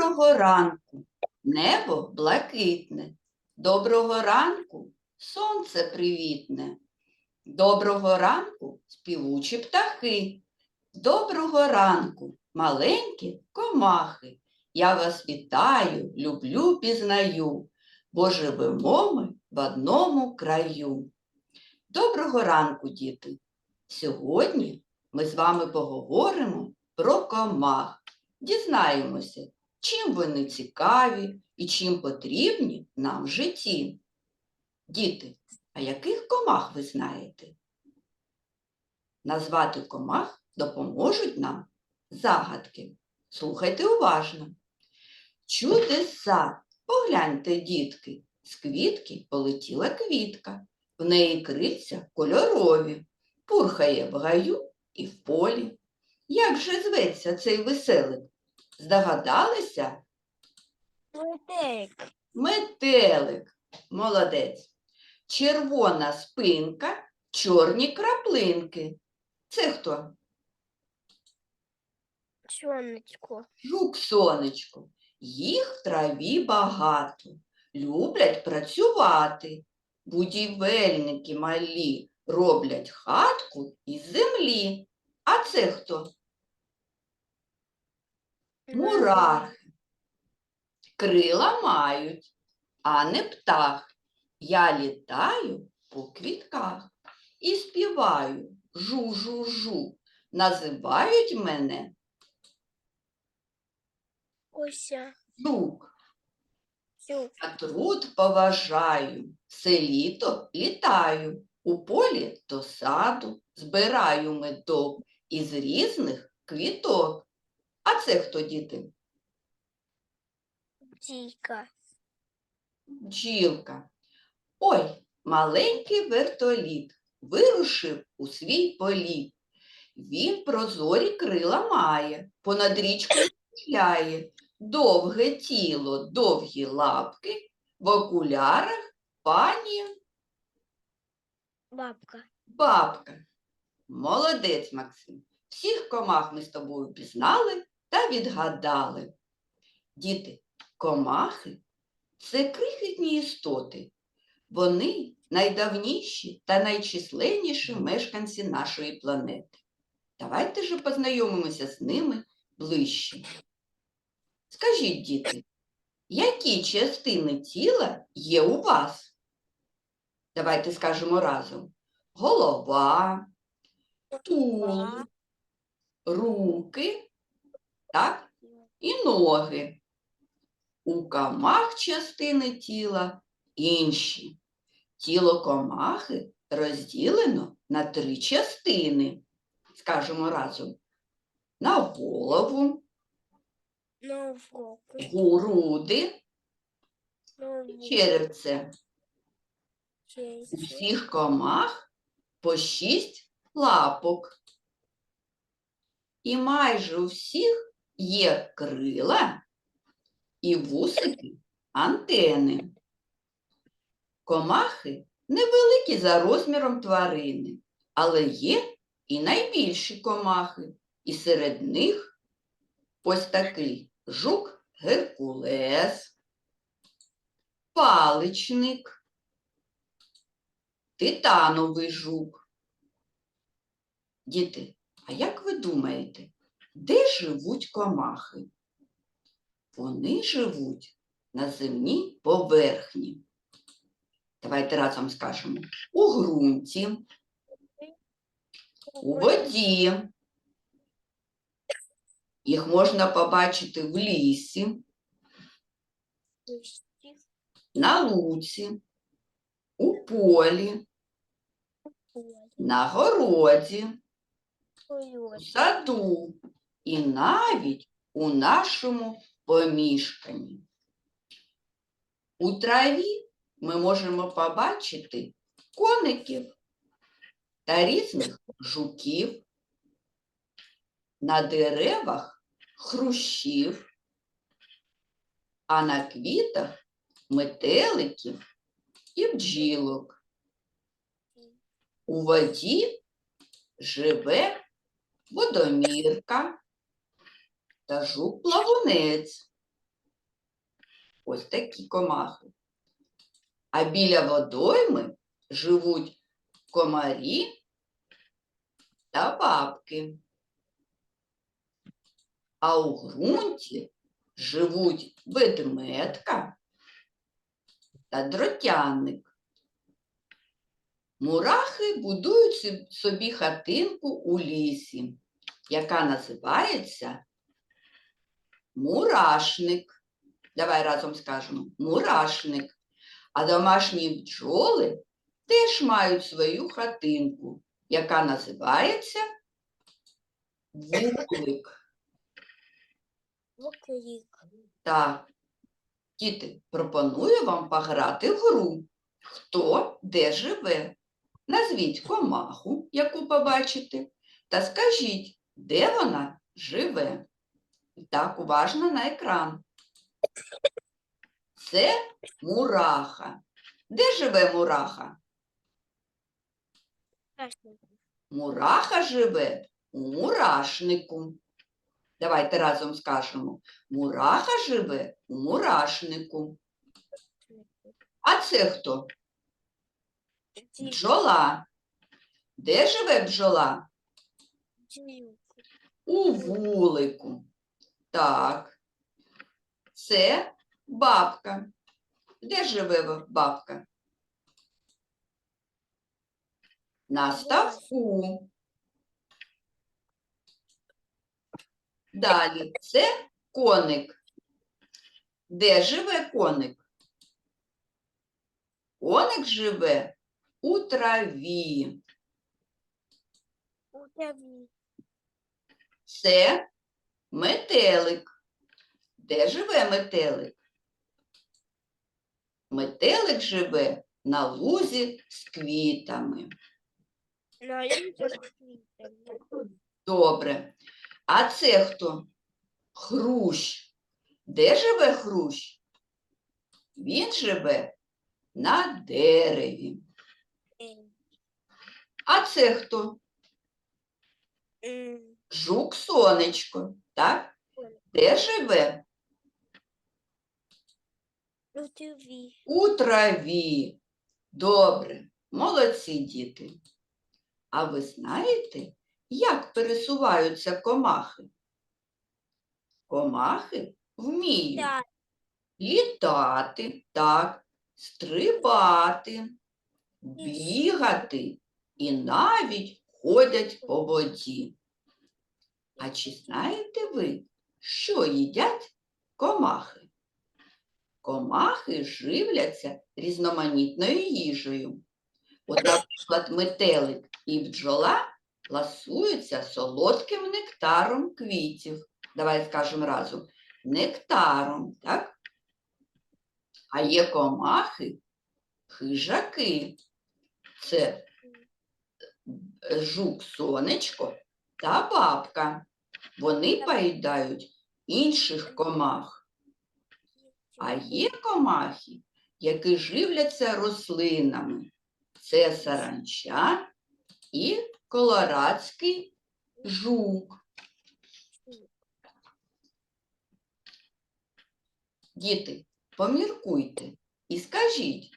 Доброго ранку, небо блакитне. Доброго ранку, сонце привітне. Доброго ранку, співучі птахи. Доброго ранку, маленькі комахи. Я вас вітаю, люблю, пізнаю, бо живемо ми в одному краю. Доброго ранку, діти! Сьогодні ми з вами поговоримо про комах. Дізнаємося, чим вони цікаві і чим потрібні нам в житті. Діти, а яких комах ви знаєте? Назвати комах допоможуть нам загадки. Слухайте уважно. Чудеса! Погляньте, дітки, з квітки полетіла квітка, в неї крильця кольорові, пурхає в гаю і в полі. Як же зветься цей веселик? Здогадалися? Метелик. Метелик. Молодець. Червона спинка, чорні краплинки. Це хто? Сонечко. Жук сонечко. Їх в траві багато. Люблять працювати. Будівельники малі роблять хатку із землі. А це хто? Мурахи. Крила мають, а не птах. Я літаю по квітках і співаю жу-жу-жу. Називають мене Ося. жук. А труд поважаю, все літо літаю, у полі до саду, збираю медок із різних квіток. А це хто діти? Дійка. Бджілка. Ой, маленький вертоліт вирушив у свій політ. Він прозорі крила має, понад річкою шляє, довге тіло, довгі лапки, в окулярах пані Бабка. бабка. Молодець, Максим. Всіх комах ми з тобою пізнали та відгадали. Діти, комахи це крихітні істоти. Вони найдавніші та найчисленніші мешканці нашої планети. Давайте же познайомимося з ними ближче. Скажіть, діти, які частини тіла є у вас? Давайте скажемо разом. Голова, тулуб, руки, так, і ноги. У комах частини тіла інші. Тіло комахи розділено на три частини. Скажемо разом. На голову, Новроку. груди, Нову. черевце. У всіх комах по шість лапок. І майже у всіх є крила і вусики антени. Комахи невеликі за розміром тварини, але є і найбільші комахи, і серед них ось такий жук Геркулес, паличник, титановий жук. Діти, а як ви думаєте, де живуть комахи? Вони живуть на земній поверхні. Давайте разом скажемо. У ґрунті, у воді. Їх можна побачити в лісі, на луці, у полі, на городі, у саду і навіть у нашому помішканні. У траві ми можемо побачити коників та різних жуків, на деревах хрущів, а на квітах метеликів і бджілок. У воді живе водомірка та жук-плавунець. Ось такі комахи. А біля водойми живуть комарі та бабки. А у ґрунті живуть ведмедка та дротяник. Мурахи будують собі хатинку у лісі, яка називається мурашник. Давай разом скажемо мурашник. А домашні бджоли теж мають свою хатинку, яка називається вулик. Вокрик. Так, діти, пропоную вам пограти в гру. Хто де живе? Назвіть комаху, яку побачите, та скажіть, де вона живе. І Так, уважно на екран. Це мураха. Де живе мураха? Мураха живе у мурашнику. Давайте разом скажемо. Мураха живе у мурашнику. А це хто? Бджола. Де живе бджола? У вулику. Так. Це бабка. Де живе бабка? На ставку. Далі. Це коник. Де живе коник? Коник живе у траві. У тебе. Це метелик. Де живе метелик? Метелик живе на лузі з квітами. Добре. А це хто? Хрущ. Де живе хрущ? Він живе на дереві. А це хто? Жук сонечко. Так? Де живе? У тебе. У траві. Добре, молодці діти. А ви знаєте, як пересуваються комахи? Комахи вміють Так. літати, так, стрибати, бігати і навіть ходять по воді. А чи знаєте ви, що їдять комахи? Комахи живляться різноманітною їжею. От, наприклад, метелик і бджола ласуються солодким нектаром квітів. Давай скажемо разом. Нектаром, так? А є комахи, хижаки. Це е, жук сонечко та бабка. Вони поїдають інших комах. А є комахи, які живляться рослинами. Це саранча і колорадський жук. Діти, поміркуйте і скажіть,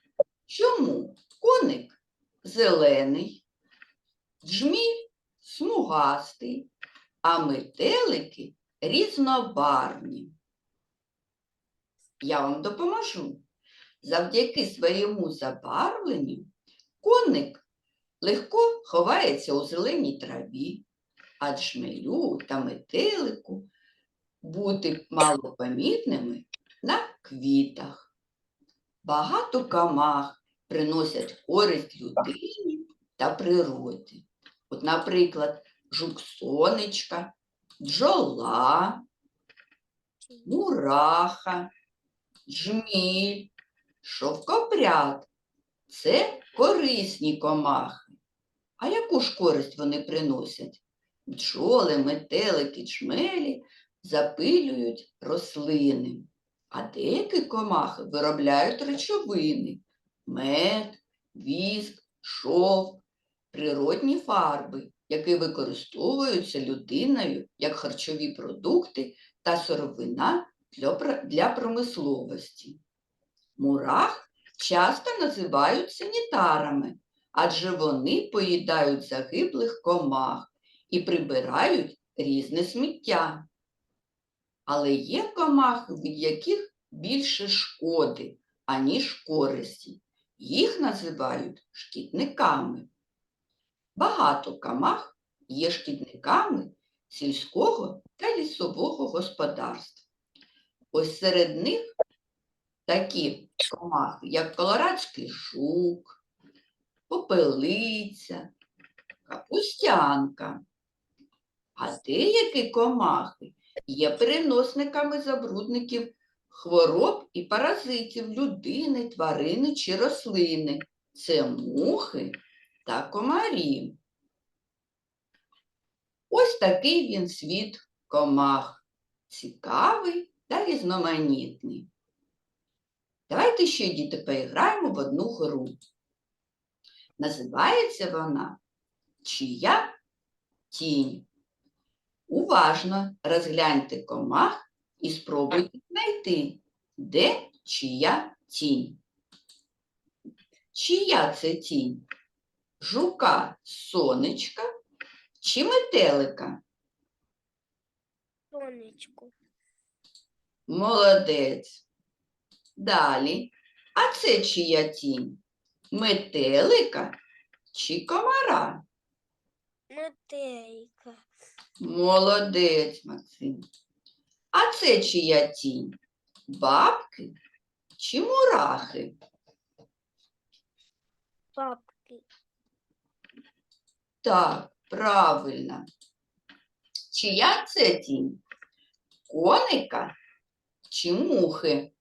чому коник зелений, джміль смугастий, а метелики різнобарвні? Я вам допоможу. Завдяки своєму забарвленню коник легко ховається у зеленій траві, а джмелю та метелику бути малопомітними на квітах. Багато камах приносять користь людині та природі. От, наприклад, жук сонечка, бджола, мураха, жміль, шовкопряд. Це корисні комахи. А яку ж користь вони приносять? Бджоли, метелики, чмелі запилюють рослини, а деякі комахи виробляють речовини мед, віск, шовк, природні фарби, які використовуються людиною як харчові продукти та сировина для промисловості. Мурах часто називають санітарами, адже вони поїдають загиблих комах і прибирають різне сміття. Але є комахи, від яких більше шкоди, аніж користі. Їх називають шкідниками. Багато комах є шкідниками сільського та лісового господарства. Ось серед них такі комахи, як колорадський жук, попелиця, капустянка. А деякі комахи є переносниками забрудників хвороб і паразитів людини, тварини чи рослини. Це мухи та комарі. Ось такий він світ комах. Цікавий та різноманітний. Давайте ще, діти, поіграємо в одну гру. Називається вона Чия тінь. Уважно розгляньте комах і спробуйте знайти, де чия тінь. Чия це тінь? Жука сонечка чи метелика? Сонечко. Молодець. Далі. А це чия тінь? Метелика чи комара? Метейка. Молодець, Максим. А це чия тінь? Бабки чи мурахи? Папки. Так, правильно. Чия це тінь? Коника чи мухи?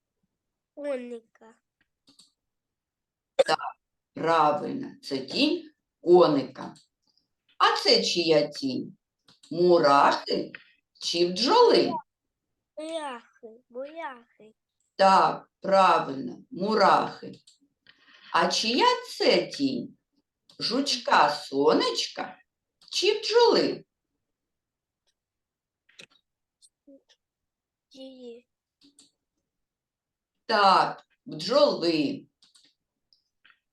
Коника. Так, Правильно, це тінь коника. А це чия тінь? Мурахи чи бджоли? Буряхи. Буряхи. Так, правильно, мурахи. А чия це тінь? Жучка сонечка чи бджоли? Дії. Так, бджоли.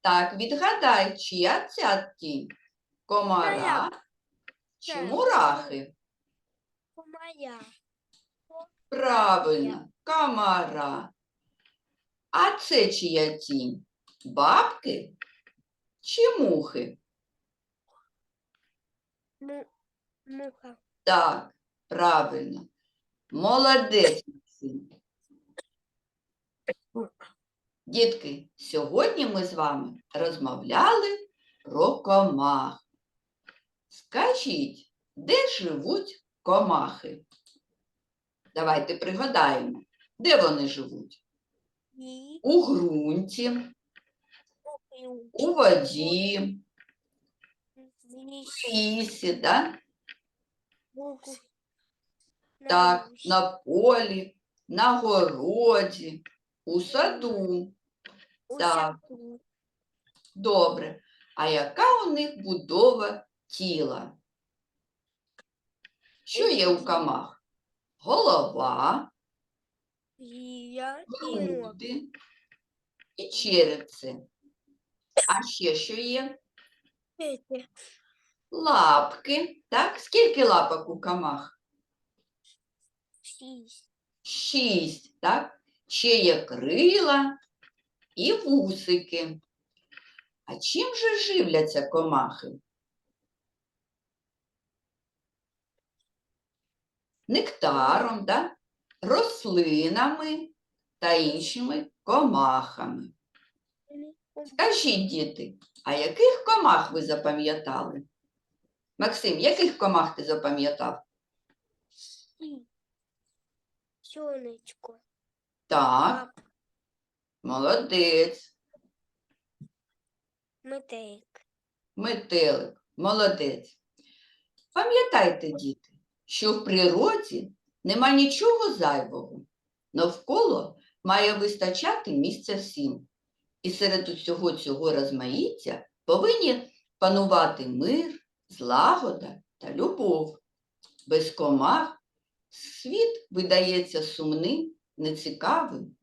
Так, відгадай, чия ця тінь? Комара чи мурахи? Моя. Правильно, комара. А це чия тінь? Бабки чи мухи? Му. Муха. Так, правильно. Молодець, Максим. Дітки, сьогодні ми з вами розмовляли про комах. Скажіть, де живуть комахи? Давайте пригадаємо, де вони живуть? І. У ґрунті. У воді, в лісі, да? Так, на полі, на городі, у саду. так. Добре. А яка у них будова тіла? Що є у комах? Голова, груди і черепце. А ще що є? Петя. Лапки. Так? Скільки лапок у комах? Шість. Шість. Так? Ще є крила і вусики. А чим же живляться комахи? Нектаром, да? рослинами та іншими комахами. Скажіть, діти, а яких комах ви запам'ятали? Максим, яких комах ти запам'ятав? Сонечко. Так, молодець. Метейк. Метелик, молодець. Пам'ятайте, діти, що в природі нема нічого зайвого. Навколо має вистачати місця всім. І серед усього цього розмаїття повинні панувати мир, злагода та любов. Без комах світ видається сумним нецікавим,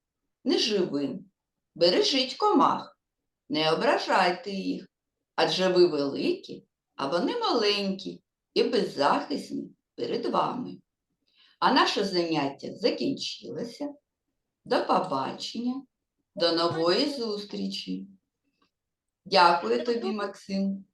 неживим. Бережіть комах, не ображайте їх, адже ви великі, а вони маленькі і беззахисні перед вами. А наше заняття закінчилося. До побачення, до нової зустрічі. Дякую тобі, Максим.